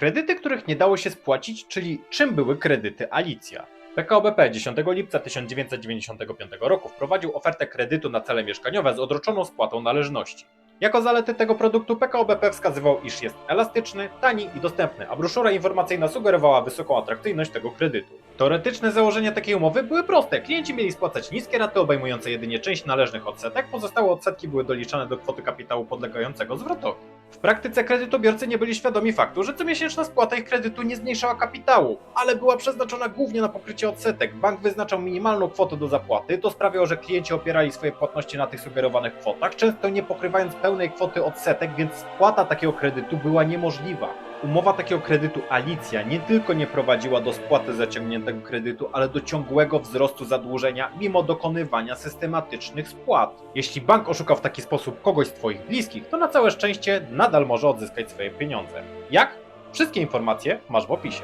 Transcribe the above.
Kredyty, których nie dało się spłacić, czyli czym były kredyty Alicja? PKO BP 10 lipca 1995 roku wprowadził ofertę kredytu na cele mieszkaniowe z odroczoną spłatą należności. Jako zalety tego produktu PKO BP wskazywał, iż jest elastyczny, tani i dostępny, a broszura informacyjna sugerowała wysoką atrakcyjność tego kredytu. Teoretyczne założenia takiej umowy były proste. Klienci mieli spłacać niskie raty obejmujące jedynie część należnych odsetek, pozostałe odsetki były doliczane do kwoty kapitału podlegającego zwrotowi. Praktyce kredytobiorcy nie byli świadomi faktu, że comiesięczna spłata ich kredytu nie zmniejszała kapitału, ale była przeznaczona głównie na pokrycie odsetek. Bank wyznaczał minimalną kwotę do zapłaty, to sprawiało, że klienci opierali swoje płatności na tych sugerowanych kwotach, często nie pokrywając pełnej kwoty odsetek, więc spłata takiego kredytu była niemożliwa. Umowa takiego kredytu Alicja nie tylko nie prowadziła do spłaty zaciągniętego kredytu, ale do ciągłego wzrostu zadłużenia mimo dokonywania systematycznych spłat. Jeśli bank oszukał w taki sposób kogoś z Twoich bliskich, to na całe szczęście nadal może odzyskać swoje pieniądze. Jak? Wszystkie informacje masz w opisie.